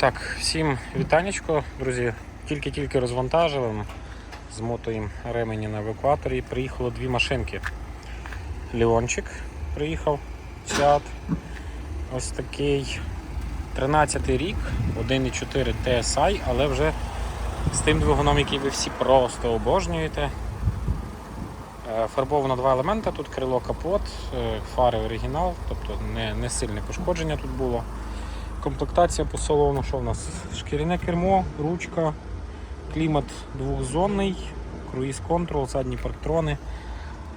Так, всім вітанечко, друзі. Тільки-тільки розвантажили. Змотуємо ремені на евакуаторі. Приїхало дві машинки. Леончик приїхав, Сіат. Ось такий 13 рік, 1,4 TSI, але вже з тим двигуном, який ви всі просто обожнюєте. Е, Фарбовано два елемента, тут крило капот, е, фари оригінал, тобто не, не сильне пошкодження тут було. Комплектація по салону, що в нас? Шкіряне кермо, ручка, клімат двохзонний, круїз контрол, задні парктрони,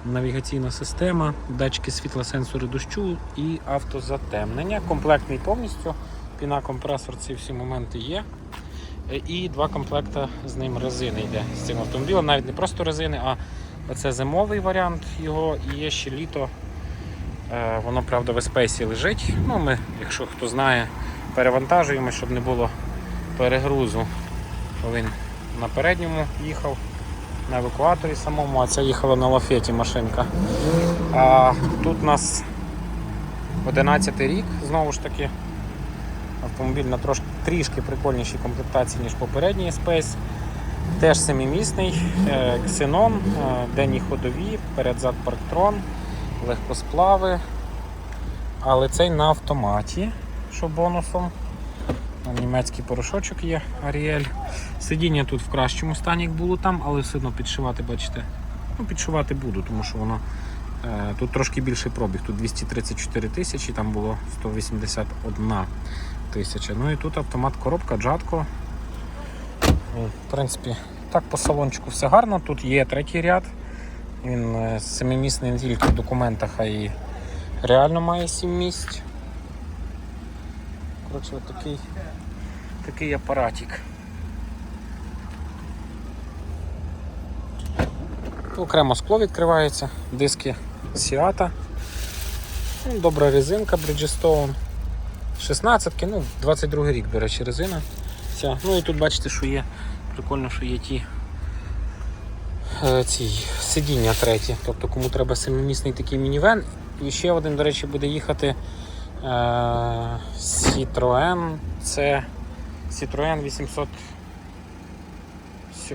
навігаційна система, датчики світла, сенсори дощу і автозатемнення. Комплектний повністю. Піна компресор, ці всі моменти є. Е, І два комплекти з ним резини йде з цим автомобілем. Навіть не просто резини, а це зимовий варіант його і є ще літо. Е, Воно, правда, в еспейсі лежить. Ну, ми, якщо хто знає, перевантажуємо, щоб не було перегрузу. Він на передньому їхав, на евакуаторі самому, а це їхала на лафеті машинка. А тут у нас 11 рік, знову ж таки. Автомобіль на трошки трішки прикольнішій комплектації, ніж попередній Space. Теж семимісний, е, ксенон, е, денні ходові, передзад парктрон, легкосплави. Але цей на автоматі, що бонусом. Німецький порошочок є Ariel. Сидіння тут в кращому стані, як було там, але все одно підшивати, бачите. Ну, підшивати буду, тому що воно е, тут трошки більший пробіг. Тут 234 тисячі, там було 181 тисяча. Ну і тут автомат коробка, джатко. Ну, В принципі, так по салончику все гарно. Тут є третій ряд. Він е, семимісний не тільки в документах, а й реально має 7 місць. Коротше, от такий, такий апаратик. Окремо скло відкривається, диски Сіата. Ну, Добра резинка Bridgestone. 16-ки, ну, 22 рік, до речі, резина. Ця. Ну і тут бачите, що є. Прикольно, що є ті е, ці сидіння треті. Тобто кому треба семимісний такий мінівен. І ще один, до речі, буде їхати Citroen. Це Citroen 800.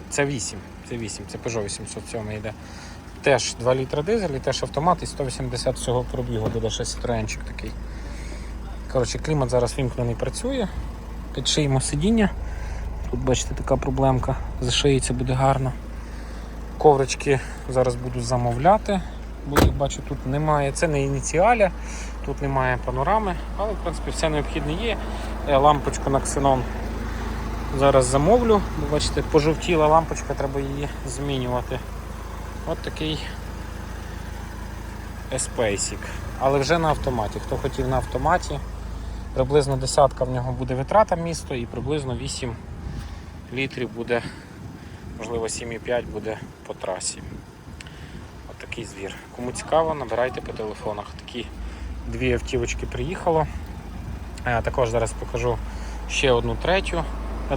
Це 8. Це 8, це Peugeot 807 йде. Теж 2 літра дизель і теж автомат і 180 всього пробігу, буде ще Citroenчик такий. Коротше, клімат зараз вімкнений працює. Підшиємо сидіння. Тут бачите така проблемка. Зашиється буде гарно. Коврички зараз буду замовляти, бо їх бачу тут немає. Це не ініціаля, тут немає панорами, але в принципі все необхідне є. Е, Лампочку на ксенон зараз замовлю, бо бачите, пожовтіла лампочка, треба її змінювати. От такий еспейсік. Але вже на автоматі. Хто хотів на автоматі, приблизно десятка в нього буде витрата місто і приблизно 8 літрів буде, можливо 7,5 буде по трасі. От звір. Кому цікаво, набирайте по телефонах. Такі дві автівочки приїхало. Е, Також зараз покажу ще одну третю.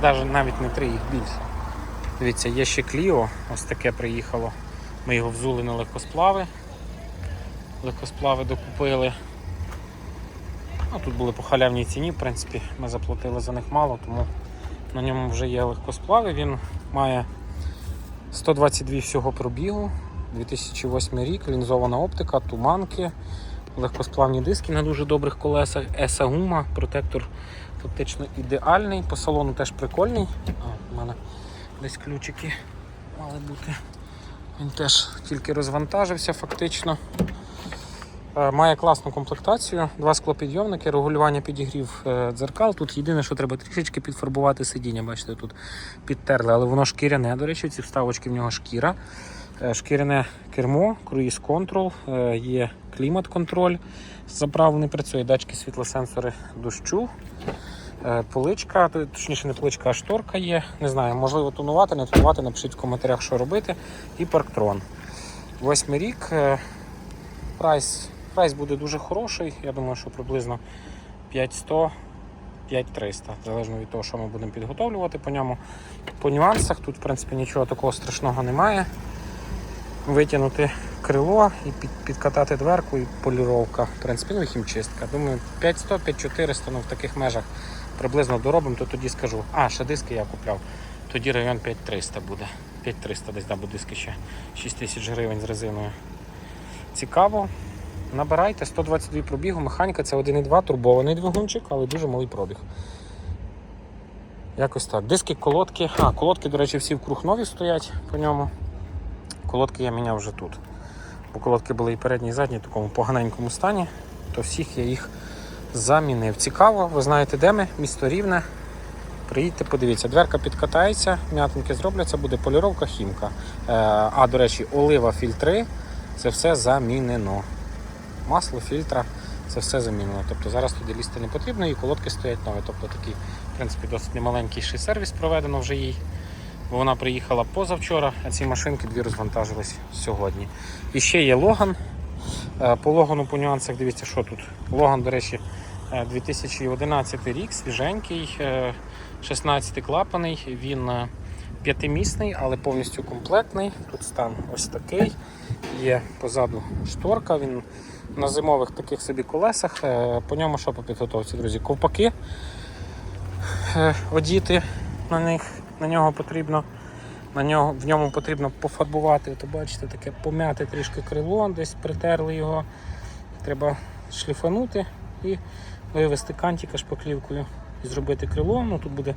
Навіть навіть не три, їх більше. Дивіться, є ще Кліо, ось таке приїхало. Ми його взули на легкосплави. Легкосплави докупили. Ну, тут були по халявній ціні, в принципі, ми заплатили за них мало, тому на ньому вже є легкосплави. Він має 122 всього пробігу, 2008 рік, лінзована оптика, туманки, легкосплавні диски на дуже добрих колесах, еса гума, протектор фактично ідеальний. По салону теж прикольний. А, у мене десь ключики мали бути. Він теж тільки розвантажився фактично. Е, Має класну комплектацію, два склопідйомники, регулювання підігрів е, дзеркал. Тут єдине, що треба трішечки підфарбувати сидіння. Бачите, тут підтерли, але воно шкіряне. До речі, ці вставочки в нього шкіра. Е, Шкіряне кермо, круїз контрол, е, є клімат-контроль. Заправлений працює, датчики світлосенсори дощу. Е, Поличка, точніше не поличка, а шторка є. Не знаю, можливо тонувати, не тонувати, напишіть в коментарях, що робити. І парктрон. Восьмий рік. Прайс, прайс буде дуже хороший. Я думаю, що приблизно 5100 5300, залежно від того, що ми будемо підготовлювати по ньому. По нюансах тут, в принципі, нічого такого страшного немає. Витягнути крило і під, підкатати дверку і поліровка. В принципі, ну і хімчистка. Думаю, 5100-5400 ну, в таких межах приблизно доробимо, то тоді скажу. А, ще диски я купляв. Тоді район 5300 буде. 5300 десь буде диски ще 6 тисяч гривень з резиною. Цікаво. Набирайте 122 пробігу, механіка це 1,2 турбований двигунчик, але дуже малий пробіг. Якось так. Диски, колодки. А, колодки, до речі, всі вкруг нові стоять по ньому. Колодки я міняв вже тут. Бо колодки були і передні, і задні в такому поганенькому стані, то всіх я їх замінив. Цікаво, ви знаєте, де ми? Місто Рівне. Приїдьте, подивіться, дверка підкатається, м'ятинки зробляться, буде поліровка, хімка. Е, а, до речі, олива, фільтри це все замінено. Масло, фільтра це все замінено. Тобто зараз туди лізти не потрібно і колодки стоять нові. Тобто такий, в принципі, досить немаленький сервіс проведено вже їй. Вона приїхала позавчора, а ці машинки дві розвантажились сьогодні. І ще є Логан. Е, По Логану по нюансах дивіться, що тут. Логан, до речі, е, 2011 рік, свіженький, е, 16 клапаний. Він е, п'ятимісний, але повністю комплектний. Тут стан ось такий. Є позаду шторка. Він на зимових таких собі колесах. Е, По ньому що по підготовці, друзі? Ковпаки е, одіти на них, на нього потрібно. На нього, в ньому потрібно пофарбувати. То бачите, таке пом'яти трішки крило, десь притерли його. Треба шліфанути і вивести кантика шпаклівкою і зробити крило. Ну, тут буде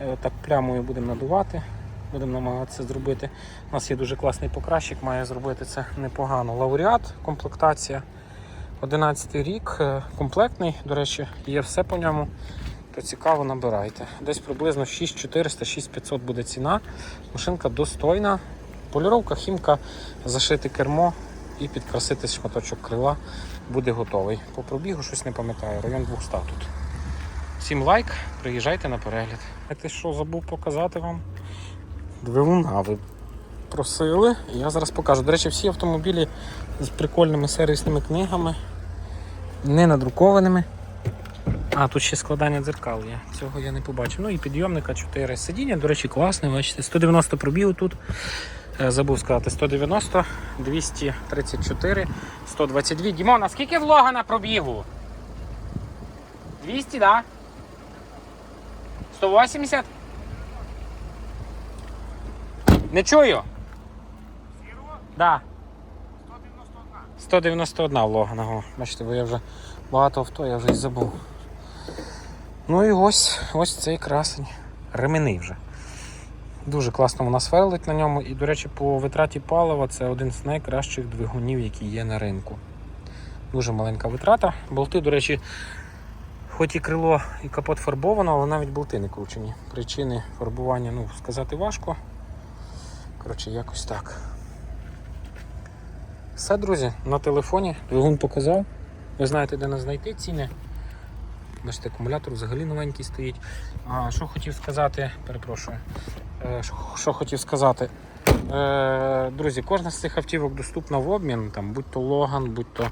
е, так плямою будемо надувати. Будемо намагатися зробити. У нас є дуже класний покращик, має зробити це непогано. Лауреат, комплектація. 11 рік, е, комплектний, до речі, є все по ньому. То цікаво, набирайте. Десь приблизно 6400-6500 буде ціна. Машинка достойна. Поліровка, хімка, зашити кермо і підкрасити шматочок крила буде готовий. По пробігу щось не пам'ятаю, район 200 тут. Всім лайк, приїжджайте на перегляд. Знаєте, що забув показати вам? Двигуна ви просили. Я зараз покажу. До речі, всі автомобілі з прикольними сервісними книгами, не надрукованими. А, тут ще складання дзеркал є. Цього я не побачив. Ну і підйомника 4 сидіння, до речі, класне, бачите. 190 пробігу тут. Е, Забув сказати, 190, 234, 122. Дімон, а скільки влога на пробігу? 200, да? 180? Не чую. Да. 191 влога на Бачите, бо я вже багато авто, я вже й забув. Ну і ось ось цей красень. Ремени вже. Дуже класно вона сверлить на ньому. І, до речі, по витраті палива це один з найкращих двигунів, які є на ринку. Дуже маленька витрата. Болти, до речі, хоч і крило і капот фарбовано, але навіть болти не кручені. Причини фарбування ну, сказати важко. Коротше, якось так. Все, друзі, на телефоні. Двигун показав. Ви знаєте, де нас знайти ціни. Бачите, акумулятор взагалі новенький стоїть. А що хотів сказати, перепрошую. Е, що, хотів сказати. Е, друзі, кожна з цих автівок доступна в обмін, там, будь то Logan, будь то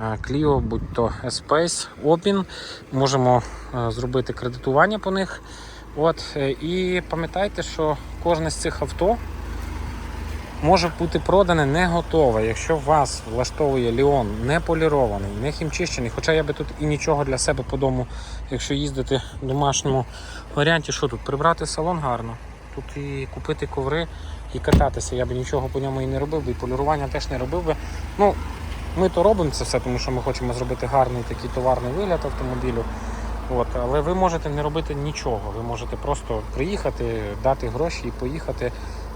е, Clio, будь то Space, обмін. Можемо зробити кредитування по них. От, і пам'ятайте, що кожне з цих авто може бути продане не готове. Якщо вас влаштовує Ліон не полірований, не хімчищений, хоча я би тут і нічого для себе по дому, якщо їздити в домашньому варіанті, що тут прибрати салон гарно. Тут і купити коври, і кататися. Я би нічого по ньому і не робив би, і полірування теж не робив би. Ну, ми то робимо це все, тому що ми хочемо зробити гарний такий товарний вигляд автомобілю. От, але ви можете не робити нічого. Ви можете просто приїхати, дати гроші і поїхати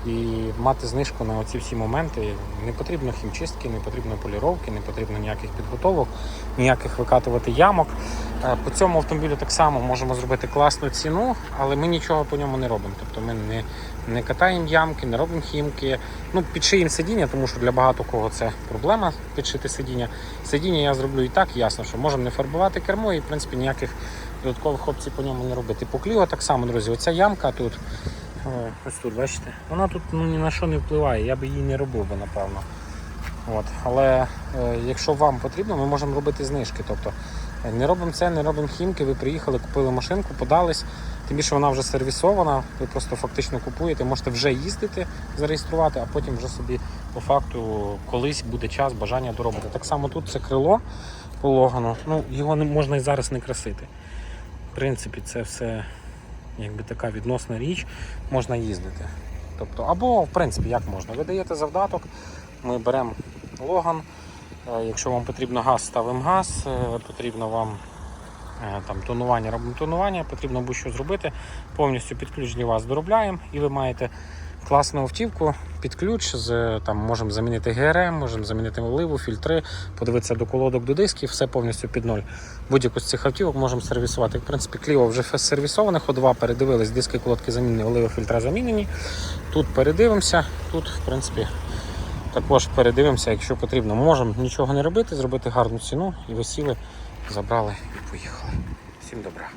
і мати знижку на оці всі моменти. Не потрібно хімчистки, не потрібно поліровки, не потрібно ніяких підготовок, ніяких викатувати ямок. Е, По цьому автомобілю так само можемо зробити класну ціну, але ми нічого по ньому не робимо. Тобто ми не, не катаємо ямки, не робимо хімки. Ну, підшиємо сидіння, тому що для багато кого це проблема підшити сидіння. Сидіння я зроблю і так, ясно, що можемо не фарбувати кермо і в принципі ніяких додаткових опцій по ньому не робити. По кліо так само, друзі, оця ямка тут. Ось тут, бачите? Вона тут ну, ні на що не впливає, я би її не робив би, напевно. От. Але е, якщо вам потрібно, ми можемо робити знижки. Тобто е, не робимо це, не робимо хімки, ви приїхали, купили машинку, подались. Тим більше вона вже сервісована, ви просто фактично купуєте, можете вже їздити, зареєструвати, а потім вже собі по факту колись буде час, бажання доробити. Так само тут це крило по Логану, ну, його не можна і зараз не красити. В принципі, це все якби така відносна річ, можна їздити. Тобто, або, в принципі, як можна? Ви даєте завдаток, ми беремо логан. Е, Якщо вам потрібно газ, ставимо газ, е, потрібно вам е, там, тонування, робимо тонування, потрібно будь-що зробити. Повністю підключені вас доробляємо і ви маєте класну автівку під ключ. З, там, можемо замінити ГРМ, можемо замінити оливу, фільтри, подивитися до колодок, до дисків, все повністю під ноль. Будь-яку з цих автівок можемо сервісувати. В принципі, Кліо вже сервісоване, ходова, передивились, диски, колодки замінені, оливи, фільтра замінені. Тут передивимося, тут, в принципі, також передивимося, якщо потрібно. Можемо нічого не робити, зробити гарну ціну і ви сіли, забрали і поїхали. Всім добра.